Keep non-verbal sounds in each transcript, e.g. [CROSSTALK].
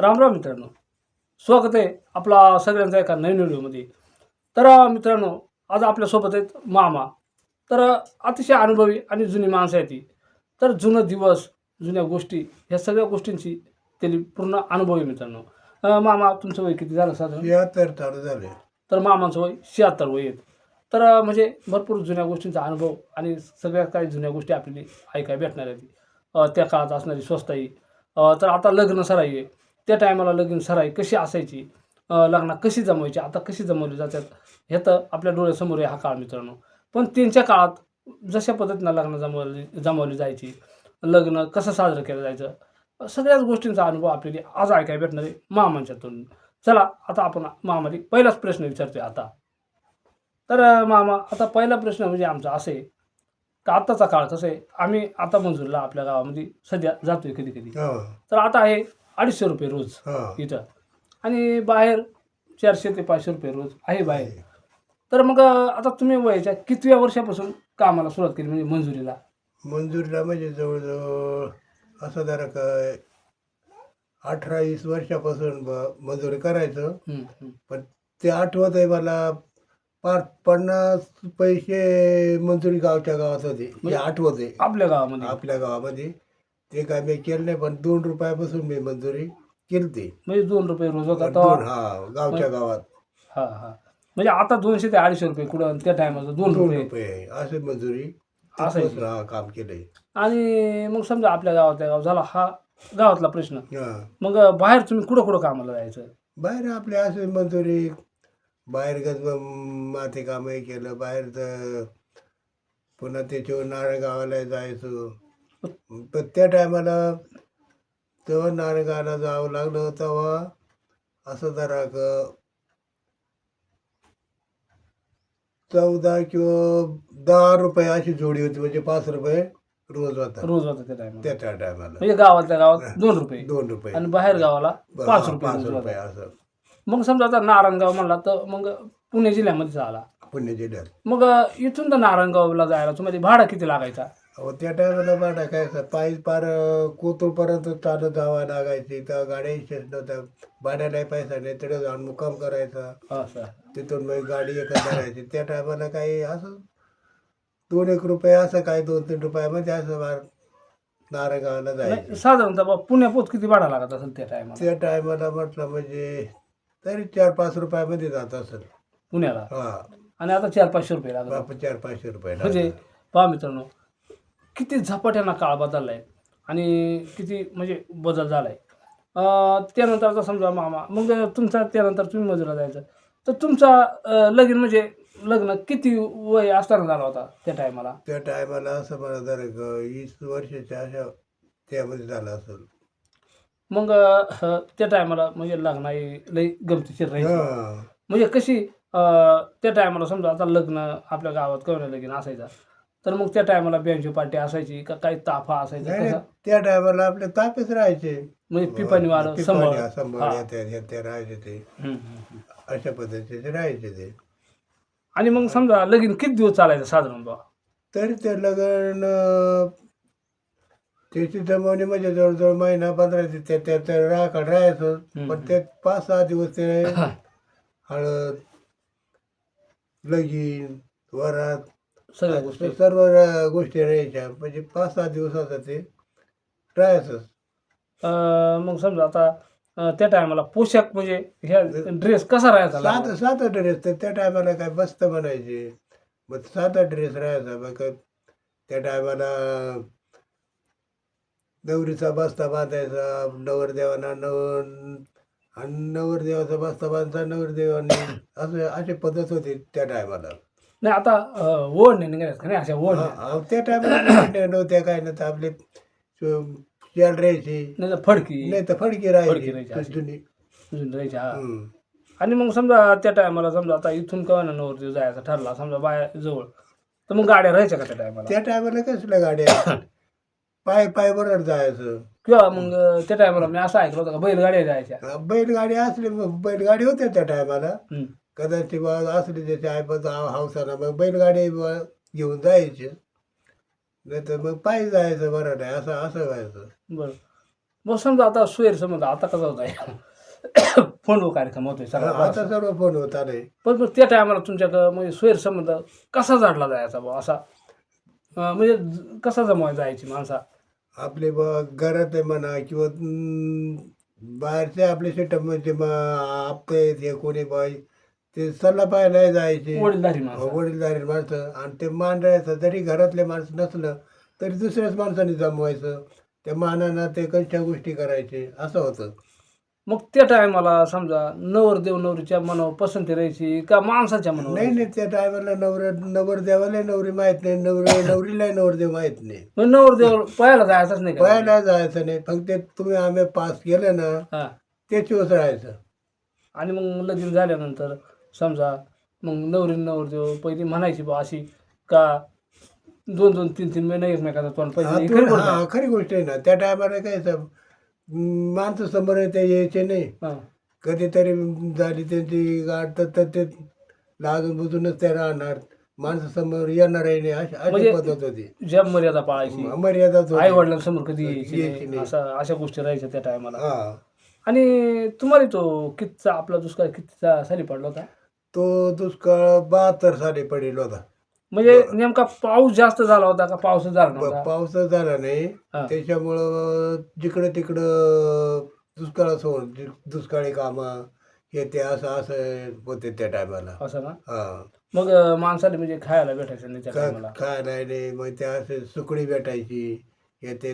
राम राम मित्रांनो. स्वागत आहे आपला सगळ्यांचा एका नवीन व्हिडिओमध्ये. तर मित्रांनो आज आपल्यासोबत आहेत मामा. तर अतिशय अनुभवी आणि जुनी माणसं आहेत ती. तर जुनं दिवस जुन्या गोष्टी ह्या सगळ्या गोष्टींची त्यांनी पूर्ण अनुभव आहे मित्रांनो. अं, मामा तुमचं वय किती झालं साधारण? शहात्तर चालू झाले. तर मामांचं वय शहात्तर वय आहेत. तर अं, म्हणजे भरपूर जुन्या गोष्टींचा अनुभव आणि सगळ्या काही जुन्या गोष्टी आपल्याला ऐकायला भेटणार आहेत. अं, त्या काळात असणारी स्वस्ताई. अं, तर आता लग्न सराई आहे. त्या टायमाला लग्न सराई कशी असायची लग्न कशी जमवायची आता कशी जमवली जातात हे तर आपल्या डोळ्यासमोर आहे हा काळ मित्रांनो. पण त्यांच्या काळात जशा पद्धतीनं लग्न जमवली जमवली जायची लग्न कसं साजरं केलं जायचं सगळ्याच गोष्टींचा अनुभव आपल्याला आज ऐकायला भेटणार आहे मामांच्यातून चला आता आपण मामाने पहिलाच प्रश्न विचारतोय आता. तर मामा आता पहिला प्रश्न म्हणजे आमचा असं का आत्ताचा काळ कसं आहे? आम्ही आता मंजूरला आपल्या गावामध्ये सध्या जातोय कधी कधी हा. तर आता आहे अडीचशे रुपये रोज हा. इथं. आणि बाहेर चारशे ते पाचशे रुपये रोज आहे बाहेर. तर मग अं, आता तुम्ही वयाच्या कितव्या वर्षापासून कामाला सुरुवात केली म्हणजे मंजुरीला? मंजुरीला म्हणजे जवळजवळ असं जरा काय अठरा वीस वर्षापासून ब- मजुरी करायचं. हम्म, हम्म. पण ते आठवत आहे मला पाच पन्नास पैसे मंजुरी गावच्या गावात होते. हे म्हणजे आठवत आहे. आपल्या गावामध्ये? आपल्या गावामध्ये. ते काय मी केलं नाही पण दोन रुपयापासून मी मंजुरी केली म्हणजे दोन रुपये रोज होता दोन तेव्हा? हा गावच्या गावात. हा हा. म्हणजे आता दोनशे ते अडीचशे रुपये कुठं त्या टायमाचं दोन दोन रुपये. रुपये असे मंजुरी असायची. तिथपासून हा काम केलंय आणि मग समजा आपल्या गावातल्या गाव झाला हा गावातला प्रश्न. हा. मग बाहेर तुम्ही कुठं कुठं कामाला जायचं? बाहेर आपल्या असे मंजुरी बाहेर गज माती कामही केलं बाहेर तर पुन्हा त्याच्यावर नारायणगावाला जायचो. पण त्या टायमाला तेव्हा नारायणगावला जावं लागलं तेव्हा असं जरा क- चौदा किंवा दहा रुपये अशी जोडी होती म्हणजे पाच रुपये रोज होता. रोज होता त्या टायमाला. त्या त्या टायमाला. म्हणजे गावातल्या गावात दोन रुपये. दोन रुपये. आणि बाहेर गावाला पाच रुपये पाच रोज रुपये. असं. मग समजा आता नारायणगाव म्हणला तर मग पुणे जिल्ह्यामध्ये झाला. पुणे जिल्ह्यात. मग इथून तर नारायणगावला जायला तुम्हाला भाडा किती लागायचा? अहो त्या टायमाला काय असं पायी पार कोतूरपर्यंत चालत जावं लागायची त्या गाड्या नव्हत्या. भाड्यालाही पैसा नाही तिकडे जाऊन मुक्काम करायचा. असं. तिथून मग गाडी एकच धरायची. त्या टायमाला काही असं दोन एक रुपये असं काय दोन तीन रुपयामध्ये असं बार नारायणगावला नाही, जायचं साधारणतः बा पुण्यापोत किती भाडा लागत असेल त्या टायमाला त्या टायमाला म्हटलं म्हणजे तरी चार पाच रुपयामध्ये जात असेल. पुण्याला? हा. आणि आता चार पाचशे रुपये लागत बाप चार पाचशे रुपये म्हणजे. पहा मित्रांनो किती झपाट्यानं काळ बदलला आहे आणि किती म्हणजे बदल झाला आहे त्यानंतर आता समजा मामा मग तुमचा त्यानंतर तुम्ही मजुरा जायचं. तर तुमचा लगीन म्हणजे लग्न किती वय असताना झाला होता त्या टायमाला? त्या टायमाला असं मला जर वीस वर्षाच्या अशा त्यामध्ये झालं असेल. मग त्या टायमाला म्हणजे लग्न हे लई गमतीशीर हा. म्हणजे कशी त्या टायमाला समजा आता लग्न आपल्या गावात कवण्या लगीन असायचा. तर मग त्या टायमाला बँजो पार्टी असायची का काही ताफा असायचा नाही कसा त्या टायमाला आपले तापच राहायचे. म्हणजे पिपाणी वारं संभाळ संभाळ हा. राहायचे ते. हम्म, हम्म, हम्म. अशा पद्धतीचे राहायचे ते. आणि मग समजा लगीन किती दिवस चालायचं साधारण बा तरी ते लग्न अं, त्याची जमवणी म्हणजे जवळजवळ महिना पंधरा दिवस त्या त्या त्या राखाड राहायचं. हम्म. पण ते पाच सहा दिवस ते हळद लगीन वरात सगळ्या गोष्टी. सर्व गोष्टी राहायच्या म्हणजे पाच सहा दिवसाचं ते. राहायचंच अं, मग समजा आता त्या टायमाला पोशाख म्हणजे ह्या ड्रेस कसा राहायचा? लग्नात? साधा ड्रेस तर त्या टायमाला काय मस्त म्हणायचे. मग साधा ड्रेस राहायचा. मग त्या टायमाला नवरीचा बस्ता बांधायचा. नवरदेवाना नव आणि नवरदेवाचा बस्ता बांधायचा नवरदेवाने. असं अशी पद्धत होती त्या टायमाला. नाही आता अं, ओढणे निघाल्यात का नाही अशा ओढणे त्या टायमाला नव्हत्या काय नव्हतं आपले शेल राहायची. नाही तर फडकी. नाही तर फडकी फडकी राहायची हा. हम्म. आणि मग समजा त्या टायमाला समजा आता इथून कवा ना नवरदेव जायचा ठरला समजा बाया जवळ तर मग गाड्या राहायच्या का त्या टायमाला त्या टायमाला कसल्या गाड्या? पाय पाय बरोबर जायचं. किंवा मग अं, त्या टायमाला मी असं ऐकलं होतं का बैलगाड्या जायच्या? बैलगाडी असली मग बैलगाडी होत्या त्या टायमाला हम्म. कदाचित बा असली त्याच्या आयपत हौसाना मग बैलगाडी घेऊन जायचे. नाही तर मग पायी जायचं बरं नाही असं असं व्हायचं. बरं. मग समजा आता सोयर समजा आता कसा होत? आहे [COUGHS] फोनवर कार्यक्रम होतोय सगळा आता सर्व फोन होत आले पण मग त्या टायमाला तुमच्याकडं म्हणजे सोयर संबंध कसा जाडला जायचा बा असा? अं, म्हणजे कसा जमवाय जायची माणसा? आपले ब घरात आहे म्हणा किंवा अं, बाहेरचे आपले सेटअप म्हणजे आपते ते कोणी बाई ते सल्ला पाहायला जायचे. वडीलधारी माणसं. वडीलधारी माणसं. आणि ते मान राहायचं जरी घरातले माणसं नसलं तरी दुसऱ्याच माणसाने जमवायचं. त्या मानानं ते कशा गोष्टी करायचे? असं होतं. मग त्या टायमाला समजा नवरदेव नवरीच्या मनावर पसंती राहायची का माणसाच्या मनावर नाही नाही त्या टायमाला नवर नवरदेवाला नवरी माहीत नाही नवर नवरीला नवरदेव माहीत नाही. मग नवरदेव पळायला जायचाच नाही का? पहायला जायचं नाही. फक्त ते तुम्ही आम्ही पास केलं ना हा. तेच राहायचं. आणि मग लगीन झाल्यानंतर समजा मग नवरी नवरदेव पहिली म्हणायची बा अशी का दोन दोन तीन तीन महिने एकमेकाचा तोंड हा, खरी. हा, खरी गोष्ट आहे ना. त्या टायमाला काय माणसं समोर ते यायचे नाही. कधीतरी झाली त्यांची गाठ तर तर ते लाजून बुजूनच ते राहणार. माणसं समोर येणारही नाही अशी अशी म्हणजे- पद्धत होती. ज्या मर्यादा पाळायची. मर्यादाच होती. आई वडिलांसमोर कधी यायची यायची नाही. नाही. असं अशा गोष्टी राहायच्या त्या टायमाला. हा. आणि तुम्हाला तो कितचा आपला दुष्काळ कितीचा साली पडला होता? तो दुष्काळ बहात्तर साली पडेल होता. म्हणजे नेमका पाऊस जास्त झाला होता का पाऊस झाला नव्हता? पाऊस झाला नाही. हा. त्याच्यामुळं जिकडं तिकडं दुष्काळ सोड दुष्काळी कामं हे ते असं असं होते त्या टायमाला. असं ना हा. मग अं, माणसाला म्हणजे खायला भेटायचं नाही त्या टायमाला. का- काय नाही नाही मग ते असे सुकडी भेटायची हे ते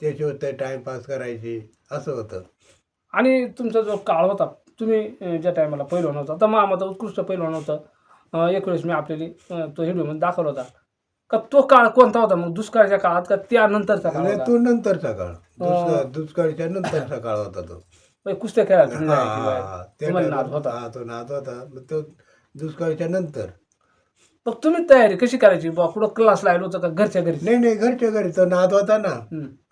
त्याच्यावर ते टाइमपास करायची असं होतं. आणि तुमचा जो काळ होता तुम्ही ज्या टायमाला पहिलवान होता. तर मामाचा उत्कृष्ट पहिलवान होता. एक वेळेस मी आपल्याला तो व्हिडिओमध्ये दाखवला होता. का तो काळ कोणता होता? मग दुष्काळाच्या काळात का त्यानंतरचा काळ तो नंतरचा काळ. दुष्काळ दुष्काळीच्या नंतरचा काळ होता तो. कुस्त्या खेळायला नाद होता. तो नाद होता. तो दुष्काळीच्या नंतर. मग तुम्ही तयारी कशी करायची? बा कुठं क्लास लावलं होतं का घरच्या घरी? नाही नाही घरच्या घरी तो नाद होता ना.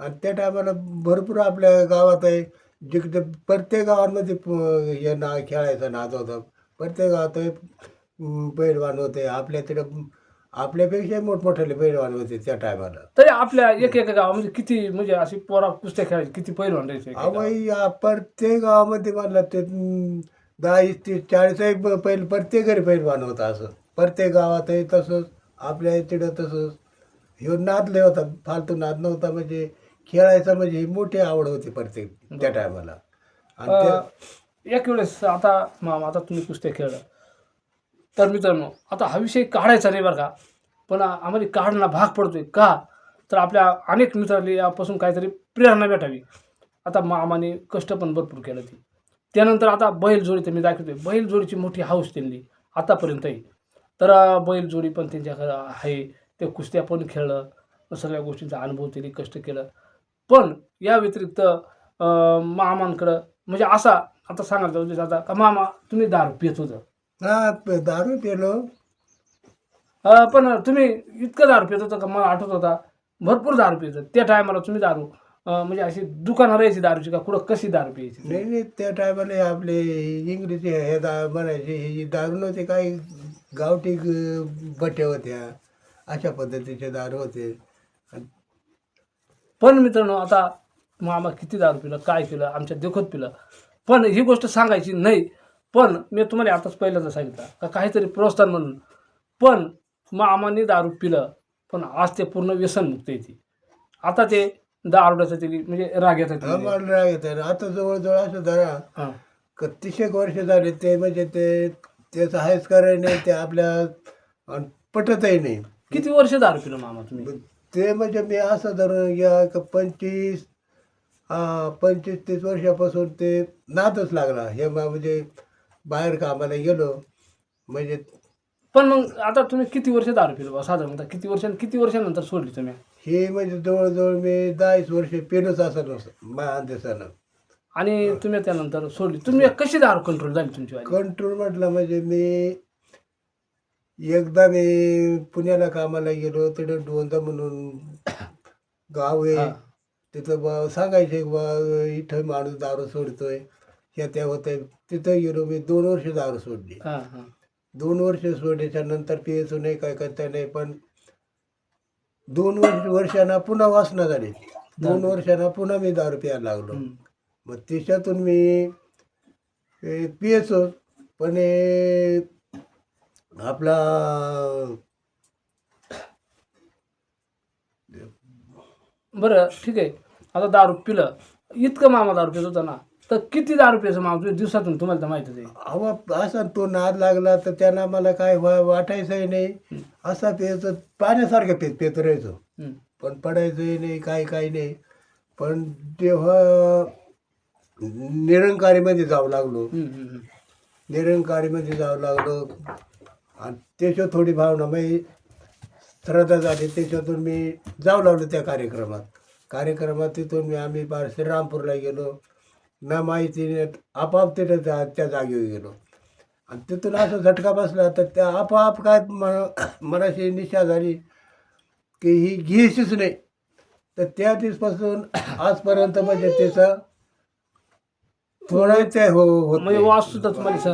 आणि त्या टायमाला भरपूर आपल्या गावात आहे. जिकडे प्रत्येक गावांमध्ये प- हे ना खेळायचा नाद होता प्रत्येक गावात हे, पैलवान होते. आपल्या तिकडे आपल्यापेक्षा मोठमोठे पैलवान होते त्या टायमाला. तरी आपल्या एक एका गावामध्ये किती म्हणजे अशी पोरा कुस्त्या खेळायची किती पहिलवान राहायचे एका गावात? अवय या प्रत्येक गावामध्ये म्हणलं ते दहा वीस तीस चाळीस एक पैल प्रत्येक घरी पैलवान होता असं. प्रत्येक गावातही तसंच आपल्या तिकडं तसंच. ह्यो नाद लय होता फालतू नाद नव्हता म्हणजे खेळायचा म्हणजे ही मोठी आवड होती प्रत्येक त्या टायमाला आणि त्या अं, एक वेळेस आता मामा आता तुम्ही कुस्त्या खेळलं. तर मित्रांनो आता हा विषय काढायचा नाही बरं का. पण आम्हाला काढणं भाग पडतोय. का? तर आपल्या अनेक मित्रांनी यापासून काहीतरी प्रेरणा भेटावी. आता मामाने कष्ट पण भरपूर केलं ती. त्यानंतर आता बैलजोडी तर मी दाखवतोय. बैलजोडीची मोठी हाऊस त्यांनी आतापर्यंतही. तर अं, बैलजोडी पण त्यांच्याकडे आहे. ते कुस्त्या पण खेळलं. सगळ्या गोष्टींचा अनुभव त्यांनी कष्ट केलं. पण या व्यतिरिक्त मामांकडं म्हणजे असा आता सांगायचा उद्देश आता का मामा तुम्ही दारू पित होतं. हा दारू पेलो. पण तुम्ही इतकं दारू पित होतं का? मला आठवत होता भरपूर दारू पित होतं. त्या टायमाला तुम्ही दारू म्हणजे अशी दुकानं राहायची दारूची का? कुठं कशी दारू प्यायची? नाही नाही त्या टायमाला आपले इंग्रजी हे दा म्हणायचे ही दारू नव्हते काही गावठी बट्या होत्या. अशा पद्धतीचे दारू होते. पण मित्रांनो आता मामा किती दारू पिलं काय केलं आमच्या देखत पिलं. पण ही गोष्ट सांगायची नाही पण मी तुम्हाला आताच पहिल्यांदा सांगितलं का काहीतरी प्रोत्साहन म्हणून. पण मामाने दारू पिलं पण आज ते पूर्ण व्यसनमुक्त येते आता ते दारुड्याचं ते म्हणजे राग येतात आम्हाला राग येते आता जवळजवळ असं धरा का तीसेक वर्ष झाले ते म्हणजे ते त्याचं करायला नाही ते आपल्या पटतही नाही. किती वर्ष दारू पिलं मामा तुम्ही? ते म्हणजे मी असं धरून या का पंचवीस पंचवीस तीस वर्षापासून ते नादच लागला. हे मा- म्हणजे बाहेर कामाला गेलो. म्हणजे पण मग आता तुम्ही किती वर्ष दारू पिलं बा? साधारणतः किती वर्ष किती वर्षानंतर सोडली तुम्ही? हे म्हणजे जवळजवळ मी दहाच वर्ष पेलोच असं अंदेशानं आणि तुम्ही त्यानंतर सोडली. तुम्ही कशी दारू कंट्रोल झाली तुमची वाली? कंट्रोल म्हटलं म्हणजे मी एकदा मी पुण्याला कामाला गेलो तिथे डोंदा म्हणून गाव आहे. तिथं बा सांगायचे बा इथं माणूस दारू सोडतोय. ह्या त्या होतंय. तिथं गेलो मी दोन वर्ष दारू सोडली. दोन वर्ष सोडल्याच्या नंतर पियचो नाही काय करता नाही पण दोन वर्ष वर्षांना पुन्हा वासना झाली. दोन वर्षांना पुन्हा मी दारू प्यायला लागलो. मग त्याच्यातून मी पियचो पण आपला बरं ठीक आहे. आता दारू पिलं. इतकं मामा दारू पित होता ना. तर किती दारू प्यायचं मामा? तुम्ही दिवसातून तुम्हाला तर माहितीच आहे हवा असा तो नाद लागला तर त्यांना मला काय वा- वाटायचंही नाही. असा पियचो पाण्यासारखं पेत पेत राहायचो. हम्म. पण पडायचंही नाही काही काही नाही. पण तेव्हा निरंकारीमध्ये जावं लागलो. हम्म, हम्म, हम्म. निरंकारीमध्ये जावं लागलो. आणि त्याच्यात थोडी भावना मी श्रद्धा झाली त्याच्यातून मी जाऊ लागलो त्या कार्यक्रमात. कार्यक्रमात तिथून मी आम्ही बार श्रीरामपूरला गेलो. ना माहिती आपोआप तिथे जा त्या जागेवर गेलो. आणि तिथून असं झटका बसला तर त्या आपोआप काय मन मनाशी निशा झाली की ही घ्यायचीच नाही. तर त्या दिवसपासून [CLEARS THROAT] आजपर्यंत म्हणजे त्याचं थोडं ते हो होत म्हणजे नाही.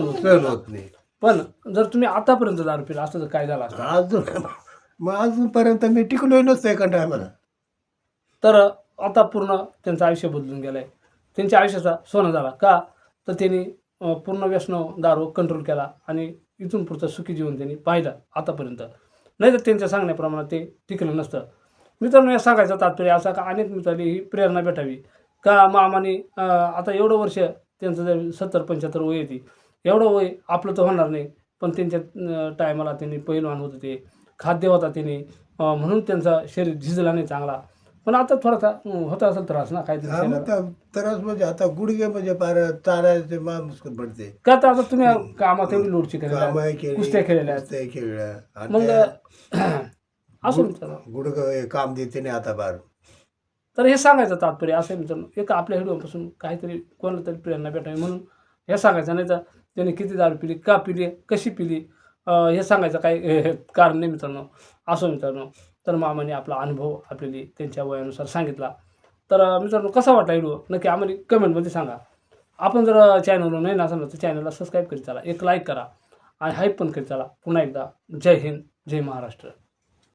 होत सहन होत नाही. पण जर तुम्ही आतापर्यंत दारू पिला असतं तर काय झालं असतं? अजून मग अजूनपर्यंत मी टिकलोय नसतं एका टायमाला तर आता पूर्ण त्यांचं आयुष्य बदलून गेलं आहे त्यांच्या आयुष्याचा सोनं झाला का? तर त्यांनी अं, पूर्ण व्यसन दारू कंट्रोल केला आणि इथून पुढचं सुखी जीवन त्यांनी पाहिलं आतापर्यंत. नाही तर त्यांच्या सांगण्याप्रमाणे ते टिकलं नसतं. मित्रांनो या सांगायचं तात्पर्य असा का? अनेक मित्रांनी ही प्रेरणा भेटावी. का मामाने अं, आता एवढं वर्ष त्यांचं जर सत्तर पंच्याहत्तर वय येते एवढं वय आपलं तर होणार नाही. पण त्यांच्या टायमाला त्यांनी पहिलवान होतं ते खाद्य होता त्यांनी म्हणून त्यांचा शरीर झिजला नाही चांगला. पण आता थोडासा होता असेल त्रास ना. त्या- तरच म्हणजे आता गुडघे म्हणजे पार चालायचे मा मुस्कट पडते. का तर आता तुम्ही कामात एवढी लोडची केलेल्या कुस्त्या केल्या. आणि मग [CLEARS THROAT] असं गुडघं काम देते नाही आता बार तर हे सांगायचं तात्पर्य असं आहे मित्रांनो. एक आपल्या व्हिडिओपासून काहीतरी कोणाला तरी प्रेरणा भेटावी म्हणून हे सांगायचं. नाही तर त्याने किती दारू पिली का पिली कशी पिली? हे सांगायचं काही हे- हे कारण नाही मित्रांनो. असो मित्रांनो. तर मामाने आपला अनुभव आपल्याला त्यांच्या वयानुसार सांगितला. तर मित्रांनो कसा वाटला व्हिडिओ? नक्की आम्हाला कमेंटमध्ये सांगा. आपण जर चॅनलवर नाही ना समजा तर चॅनलला सबस्क्राईब करीत चला. एक लाईक करा आणि हाईप पण करीत चला. पुन्हा एकदा जय हिंद जय महाराष्ट्र.